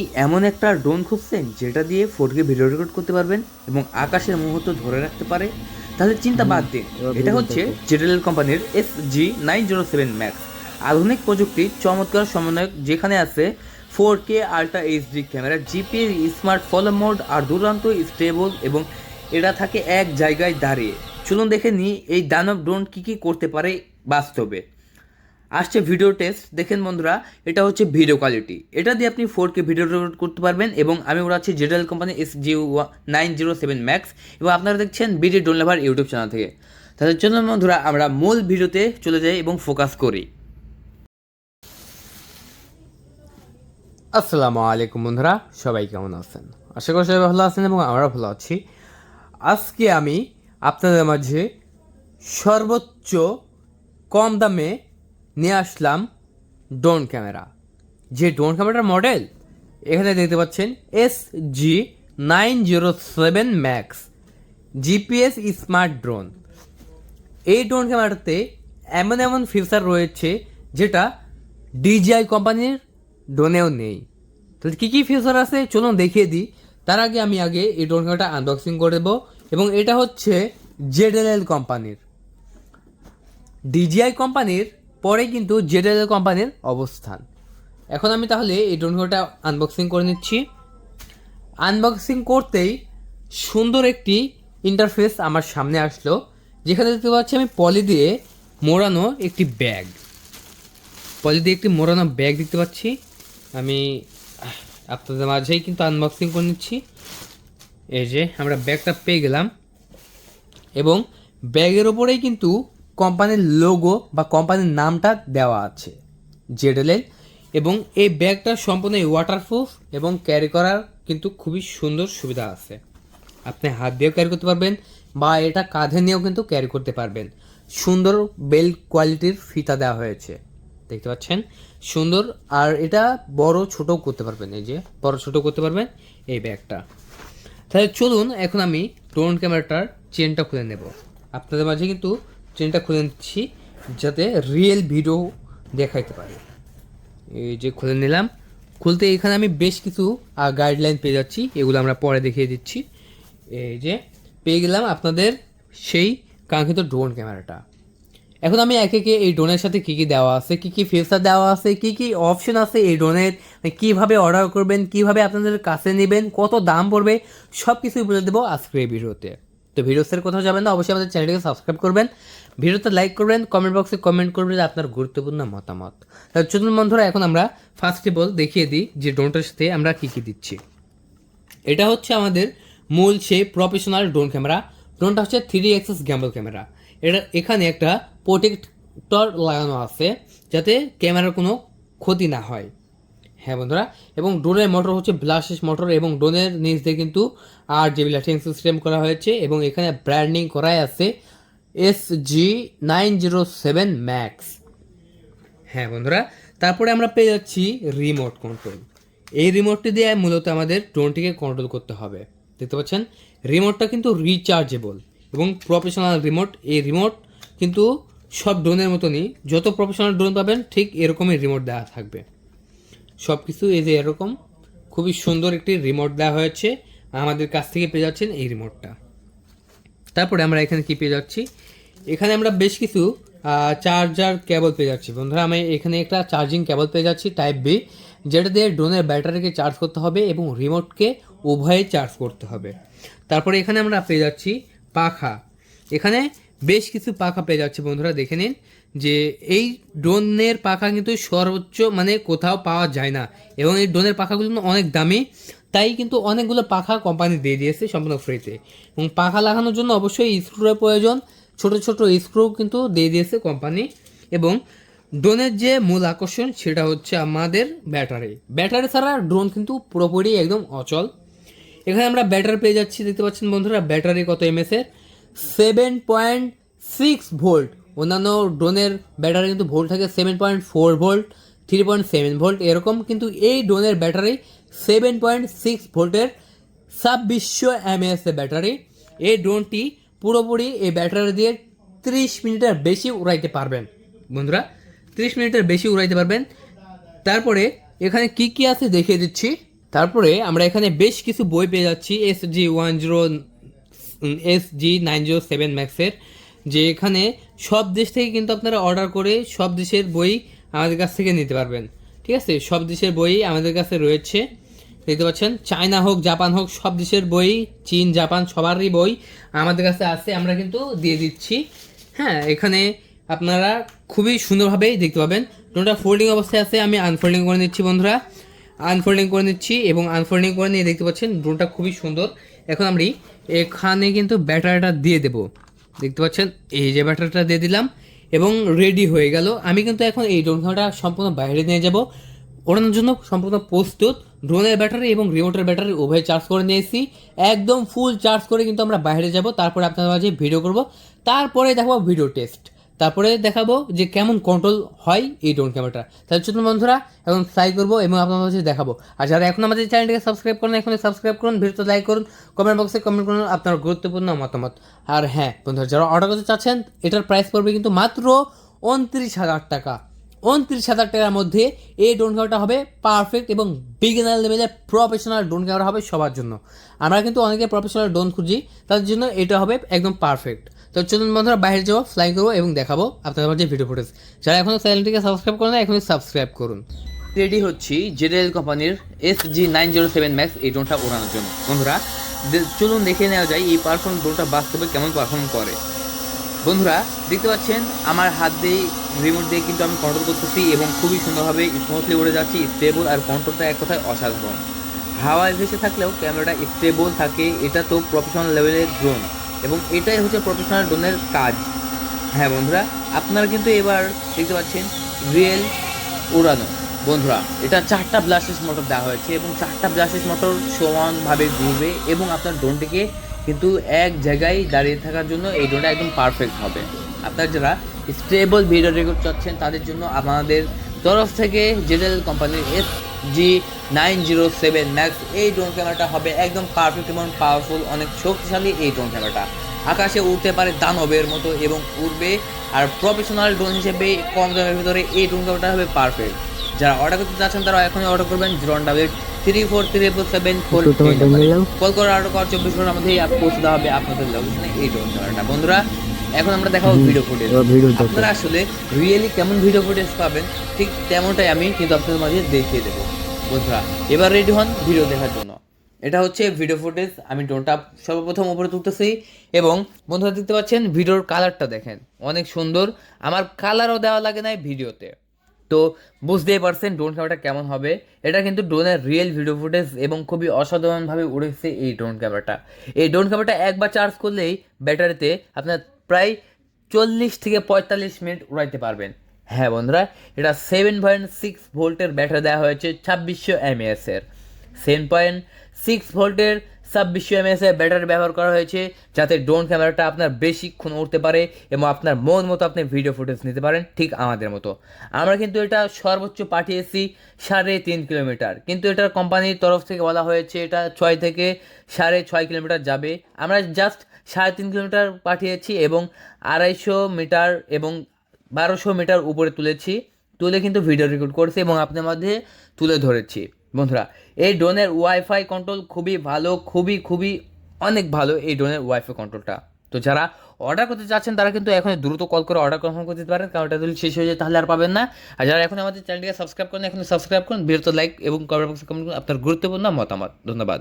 এই এমন একটা ড্রোন খুঁজছেন যেটা দিয়ে ফোরকে ভিডিও রেকর্ড করতে পারবেন এবং আকাশের মুহূর্ত ধরে রাখতে পারে? তাহলে চিন্তা বাদ দিন। এটা হচ্ছে জেটেল কোম্পানির S G nine zero seven max আধুনিক প্রযুক্তির চমৎকার সমন্বয়ক যেখানে আছে four K ultra HD camera GPS smart follow mode আর দুর্দান্ত স্টেবল এবং এটা থাকে এক জায়গায় দাঁড়িয়ে। চলুন দেখে নিই এই দানব ড্রোন কী কী করতে পারে বাস্তবে। আসছে ভিডিও টেস্ট দেখেন বন্ধুরা, এটা হচ্ছে ভিডিও কোয়ালিটি এটা দিয়ে আপনি ফোর কে ভিডিও রেকর্ড করতে পারবেন এবং আমি উড়াচ্ছি জেডেল company S G nine zero seven max এবং আপনারা দেখছেন BD drone lover YouTube channel থেকে। তাদের জন্য বন্ধুরা, আমরা মূল ভিডিওতে চলে যাই এবং ফোকাস করি। আসসালামু আলাইকুম বন্ধুরা, সবাই কেমন আছেন? আশা করি সবাই ভালো আছেন এবং আমরা ভালো আছি। আজকে আমি আপনাদের মাঝে সর্বোচ্চ কম দামে নিয়ে আসলাম ড্রোন ক্যামেরা যে ড্রোন ক্যামেরার মডেল এখানে দেখতে পাচ্ছেন S G nine zero seven max GPS smart drone এই ড্রোন ক্যামেরাতে এমন এমন ফিচার রয়েছে যেটা ডিজিআই কোম্পানির ড্রোনেও নেই। তো কী কী ফিচার আছে? চলুন দেখিয়ে দিই। তার আগে আমি আগে এই ড্রোন ক্যামেরাটা আনবক্সিং করে দেবো এবং এটা হচ্ছে জেডএলএল কোম্পানির ডিজিআই কোম্পানির পরে কিন্তু জেডএলএল কোম্পানির অবস্থান। এখন আমি তাহলে এই ড্রোন ক্যামেরাটা আনবক্সিং করে নিচ্ছি। আনবক্সিং করতেই সুন্দর একটি ইন্টারফেস আমার সামনে আসলো। যেখানে দেখতে পাচ্ছি আমি পলি দিয়ে মোড়ানো একটি ব্যাগ পলি দিয়ে একটি মোড়ানো ব্যাগ দেখতে পাচ্ছি। আমি আপনাদের মাঝেই কিন্তু আনবক্সিং করে নিচ্ছি। এই যে আমরা ব্যাগটা পেয়ে গেলাম। এবং ব্যাগের ওপরেই কিন্তু কোম্পানির লোগো বা কোম্পানির নামটা দেওয়া আছে জেডেলের এবং এই ব্যাগটা সম্পূর্ণ ওয়াটারপ্রুফ এবং ক্যারি করার কিন্তু খুবই সুন্দর সুবিধা আছে। আপনি হাত দিয়েও ক্যারি করতে পারবেন বা এটা কাঁধে নিয়েও কিন্তু ক্যারি করতে পারবেন। সুন্দর বেল কোয়ালিটির ফিতা দেওয়া হয়েছে, দেখতে পাচ্ছেন? সুন্দর, আর এটা বড় ছোটও করতে পারবেন, এই যে বড় ছোট করতে পারবেন এই ব্যাগটা। তাহলে চলুন, এখন আমি ড্রোন ক্যামেরাটার চেনটা খুলে নেব। আপনাদের মাঝে কিন্তু চেনটা খুলে নিচ্ছি যাতে রিয়েল ভিডিও দেখাইতে পারে। এই যে খুলে নিলাম। খুলতে এখানে আমি বেশ কিছু গাইডলাইন পেয়ে যাচ্ছি। এগুলো আমরা পরে দেখিয়ে দিচ্ছি। এই যে পেয়ে গেলাম আপনাদের সেই কাঙ্ক্ষিত ড্রোন ক্যামেরাটা এখন আমি একে একে এই ড্রোনের সাথে কী কী দেওয়া আছে, কী কী ফিচার দেওয়া আছে, কী কী অপশন আছে এই ড্রোনের কীভাবে অর্ডার করবেন, কীভাবে আপনাদের কাছে নেবেন, কত দাম পড়বে সব কিছুই বলে দেবো আজকের এই ভিডিওতে। তো ভিডিওসের কোথাও যাবেন না, অবশ্যই আমাদের চ্যানেলটিকে সাবস্ক্রাইব করবেন। ভিডিওতে লাইক করবেন কমেন্ট বক্সে কমেন্ট করবেন আপনার গুরুত্বপূর্ণ মতামত। তাহলে চলুন বন্ধুরা, এখন আমরা ফার্স্ট বল দেখিয়ে দিই যে ড্রোনটার সাথে আমরা কী কী দিচ্ছি। এটা হচ্ছে আমাদের মূল সেই প্রফেশনাল ড্রোন ক্যামেরা ড্রোনটা হচ্ছে থ্রি এক্সেস গ্যাম্বল ক্যামেরা এটা এখানে একটা প্রোটেক্টর লাগানো আছে, যাতে ক্যামেরার কোনো ক্ষতি না হ্যাঁ। বন্ধুরা, এবং ড্রোনের মোটর হচ্ছে ব্লাসেস মোটর এবং ড্রোনের নিচ দিয়ে কিন্তু আর জিবি লাইটিং সিস্টেম করা হয়েছে এবং এখানে ব্র্যান্ডিং করাই আছে S G nine zero seven max হ্যাঁ বন্ধুরা, তারপরে আমরা পেয়ে যাচ্ছি রিমোট কন্ট্রোল এই রিমোটটি দিয়ে মূলত আমাদের ড্রোনটিকে কন্ট্রোল করতে হবে। দেখতে পাচ্ছেন রিমোটটা কিন্তু রিচার্জেবল এবং প্রফেশনাল রিমোট এই রিমোট কিন্তু সব ড্রোনের মতনই, যত প্রফেশনাল ড্রোন পাবেন, ঠিক এরকমই রিমোট দেওয়া থাকবে। সব কিছু এই যে এরকম। খুবই সুন্দর একটি রিমোট দেওয়া হয়েছে। আমাদের কাছ থেকে পেয়ে যাচ্ছেন এই রিমোটটা তারপরে আমরা এখানে কি পেয়ে যাচ্ছি? এখানে আমরা বেশ কিছু চার্জার কেবল পেয়ে যাচ্ছি। বন্ধুরা, আমি এখানে একটা চার্জিং কেবল পেয়ে যাচ্ছি টাইপ বি যেটা দিয়ে ড্রোনের ব্যাটারিকে চার্জ করতে হবে এবং রিমোটকে উভয়ে চার্জ করতে হবে। তারপরে এখানে আমরা পেয়ে যাচ্ছি পাখা। এখানে বেশ কিছু পাখা পেয়ে যাচ্ছে, বন্ধুরা, দেখে নিন। যে এই ড্রোনের পাখা কিন্তু সর্বোচ্চ মানে কোথাও পাওয়া যায় না। এবং এই ড্রোনের পাখাগুলো কিন্তু অনেক দামি। তাই কিন্তু অনেকগুলো পাখা কোম্পানি দিয়ে দিয়েছে সম্পূর্ণ ফ্রিতে এবং পাখা লাগানোর জন্য অবশ্যই স্ক্রুর প্রয়োজন। ছোট ছোট স্ক্রু কিন্তু দিয়ে দিয়েছে কোম্পানি এবং ড্রোনের যে মূল আকর্ষণ সেটা হচ্ছে আমাদের ব্যাটারি। ব্যাটারি ছাড়া ড্রোন কিন্তু পুরোপুরি একদম অচল। এখানে আমরা ব্যাটারি পেয়ে যাচ্ছি, দেখতে পাচ্ছেন বন্ধুরা, ব্যাটারি কত এমএস এর? সেভেন পয়েন্ট সিক্স ভোল্ট অন্যান্য ড্রোনের ব্যাটারি কিন্তু ভোল্ট থাকে seven point four volt three point seven volt, এরকম কিন্তু এই ড্রোনের ব্যাটারি সেভেন পয়েন্ট সিক্স ভোল্টের ছাব্বিশশো এমএএস এর ব্যাটারি। এই ড্রোনটি পুরোপুরি এই ব্যাটারি দিয়ে ত্রিশ মিনিটের বেশি উড়াইতে পারবেন। বন্ধুরা, ত্রিশ মিনিটের বেশি উড়াইতে পারবেন। তারপরে এখানে কি কি আছে দেখিয়ে দিচ্ছি। তারপরে আমরা এখানে বেশ কিছু বই পেয়ে যাচ্ছি S G one zero S G nine zero seven ম্যাক্সের যে এখানে সব দেশ থেকে কিন্তু আপনারা অর্ডার করে সব দেশের বই আমাদের কাছ থেকে নিতে পারবেন। ঠিক আছে? সব দেশের বই আমাদের কাছে রয়েছে। দেখতে পাচ্ছেন? চায়না হোক, জাপান হোক, সব দেশের বই, চীন, জাপান, সবারই বই আমাদের কাছে আছে, আমরা কিন্তু দিয়ে দিচ্ছি। হ্যাঁ এখানে আপনারা খুবই সুন্দরভাবেই দেখতে পাবেন। ড্রোনটা ফোল্ডিং অবস্থায় আছে, আমি আনফোল্ডিং করে নিচ্ছি বন্ধুরা। আনফোল্ডিং করে নিচ্ছি এবং আনফোল্ডিং করে নিয়ে দেখতে পাচ্ছেন ড্রোনটা খুবই সুন্দর। এখন আমি এখানে কিন্তু ব্যাটারিটা দিয়ে দেব। দেখতে পাচ্ছেন? এই যে ব্যাটারিটা দিয়ে দিলাম এবং রেডি হয়ে গেল। আমি কিন্তু এখন এই ড্রোন খেলাটা সম্পূর্ণ বাইরে নিয়ে যাব। ওড়ানোর জন্য সম্পূর্ণ প্রস্তুত। ড্রোনের ব্যাটারি এবং রিমোটের ব্যাটারি উভয় চার্জ করে নিয়েছি। একদম ফুল চার্জ করে কিন্তু আমরা বাইরে যাব। তারপরে আপনাদের মাঝে ভিডিও করব। তারপরে দেখব ভিডিও টেস্ট তারপরে দেখাবো যে কেমন কন্ট্রোল হয় এই ড্রোন ক্যামেরাটা তাহলে চলুন বন্ধুরা, এখন ট্রাই করব এবং আপনাদের কাছে দেখাবো। আর যারা এখন আমাদের চ্যানেলটিকে সাবস্ক্রাইব করেন এখন সাবস্ক্রাইব করুন, ভিডিওতে লাইক করুন কমেন্ট বক্সে কমেন্ট করুন, আপনার গুরুত্বপূর্ণ মতামত। আর হ্যাঁ বন্ধুরা, যারা অর্ডার করতে চাচ্ছেন, এটার প্রাইস পড়বে কিন্তু মাত্র উনত্রিশ হাজার টাকা। উনত্রিশ হাজার টাকার মধ্যে এই ড্রোন ক্যামেরাটা হবে পারফেক্ট এবং বিগিনার লেভেলের প্রফেশনাল ড্রোন ক্যামেরা হবে সবার জন্য। আমরা কিন্তু অনেকে প্রফেশনাল ড্রোন খুঁজি, তাদের জন্য এটা হবে একদম পারফেক্ট তো চলুন বন্ধুরা, বাইরে যাব ফ্লাই করব এবং দেখাবো আপনাদের মাঝে ভিডিও ফুটেজ যারা এখনও চ্যানেলটিকে সাবস্ক্রাইব করেন না এখনই সাবস্ক্রাইব করুন। রেডি হচ্ছি জেডেল কোম্পানির S G nine zero seven max এই ড্রোনটা ওড়ানোর জন্য। বন্ধুরা চলুন দেখে নেওয়া যায় এই পারফর্ম ড্রোনটা বাস্তবে কেমন পারফর্ম করে। বন্ধুরা, দেখতে পাচ্ছেন, আমার হাত দিয়ে রিমোট দিয়ে কিন্তু আমি কন্ট্রোল করতেছি এবং খুবই সুন্দরভাবে স্মুথলি উড়ে যাচ্ছি। স্টেবল আর কন্ট্রোলটা এক কথায় অসাধারণ। হাওয়ায় ভেসে থাকলেও ক্যামেরাটা স্টেবল থাকে, এটা তো প্রফেশনাল লেভেলের ড্রোন এবং এটাই হচ্ছে প্রফেশনাল ড্রোনের কাজ। হ্যাঁ বন্ধুরা, আপনারা কিন্তু এবার দেখতে পাচ্ছেন রিয়েল উড়ানো। বন্ধুরা, এটা চারটা ব্লাস্টেস মোটর দেওয়া হয়েছে এবং চারটা ব্লাস্টেস মোটর সমানভাবে ঘুরবে এবং আপনার ড্রোনটিকে কিন্তু এক জায়গায় দাঁড়িয়ে থাকার জন্য এই ড্রোনটা একদম পারফেক্ট হবে। আপনারা যারা স্টেবল ভিডিও রেকর্ড চাচ্ছেন, তাদের জন্য আমাদের তরফ থেকে জেডেল কোম্পানির S G nine zero seven max এই ড্রোন ক্যামেরাটা হবে একদম পারফেক্ট এবং পাওয়ারফুল অনেক শক্তিশালী এই ড্রোন ক্যামেরাটা আকাশে উঠতে পারে দানবের মতো এবং উড়বে আর প্রফেশনাল ড্রোন হিসেবে কম দামের ভিতরে এই ড্রোন ক্যামেরাটা হবে পারফেক্ট যারা অর্ডার করতে চাচ্ছেন তারা এখনই অর্ডার করবেন zero double three four three four seven four call করে অর্ডার করার চব্বিশ ঘণ্টার মধ্যেই পৌঁছে দেওয়া হবে আপনাদের লোকেশনে এই ড্রোন ক্যামেরাটা বন্ধুরা এখন আমরা দেখাবো ভিডিও ফুটেজ ভিডিও আপনারা আসলে রিয়েলি কেমন ভিডিও ফুটেজ পাবেন ঠিক তেমনটাই আমি কিন্তু আপনাদের মাঝে দেখিয়ে দেবো। বন্ধুরা এবার রেডি হন ভিডিও দেখার জন্য। এটা হচ্ছে ভিডিও ফুটেজ আমি ড্রোনটা সর্বপ্রথম উপরে তুলতেছি এবং বন্ধুরা দেখতে পাচ্ছেন ভিডিওর কালারটা দেখেন অনেক সুন্দর। আমার কালারও দেওয়া লাগে না ভিডিওতে তো বুঝতেই পারছেন ড্রোন ক্যামেরাটা কেমন হবে। এটা কিন্তু ড্রোনের রিয়েল ভিডিও ফুটেজ এবং খুবই অসাধারণভাবে উড়েছে এই ড্রোন ক্যামেরাটা এই ড্রোন ক্যামেরাটা একবার চার্জ করলেই ব্যাটারিতে আপনার প্রায় চল্লিশ থেকে পঁয়তাল্লিশ মিনিট উড়াইতে পারবেন। হ্যাঁ বন্ধুরা, এটা সেভেন পয়েন্ট সিক্স ভোল্টের ব্যাটারি দেওয়া হয়েছে ছাব্বিশশো এমএএস এর। সেভেন পয়েন্ট সিক্স ভোল্টের ছাব্বিশশো এমএএস এর ব্যাটারি ব্যবহার করা হয়েছে, যাতে ড্রোন ক্যামেরাটা আপনার বেশিক্ষণ উঠতে পারে এবং আপনার মন মতো আপনি ভিডিও ফুটেজ নিতে পারেন, ঠিক আমাদের মতো। আমরা কিন্তু এটা সর্বোচ্চ পাঠিয়েছি সাড়ে তিন কিলোমিটার। কিন্তু এটার কোম্পানির তরফ থেকে বলা হয়েছে এটা ছয় থেকে সাড়ে ছয় কিলোমিটার যাবে। আমরা জাস্ট সাড়ে তিন কিলোমিটার পাঠিয়েছি এবং আড়াইশো মিটার এবং বারোশো মিটার উপরে তুলেছি, তুলে কিন্তু ভিডিও রেকর্ড করেছি এবং আপনার মধ্যে তুলে ধরেছি। বন্ধুরা, এই ড্রোনের ওয়াইফাই কন্ট্রোল খুবই ভালো, খুবই খুবই অনেক ভালো এই ড্রোনের ওয়াইফাই কন্ট্রোলটা তো যারা অর্ডার করতে চাচ্ছেন, তারা কিন্তু এখন দ্রুত কল করে অর্ডার কনফার্ম করতে পারেন, কারণ এটা যদি শেষ হয়ে যায় তাহলে আর পাবেন না। আর যারা এখন আমাদের চ্যানেলটিকে সাবস্ক্রাইব করেন এখন সাবস্ক্রাইব করুন বিরত লাইক এবং কমেন্ট বক্সে কমেন্ট করুন, আপনার গুরুত্বপূর্ণ মতামত। ধন্যবাদ।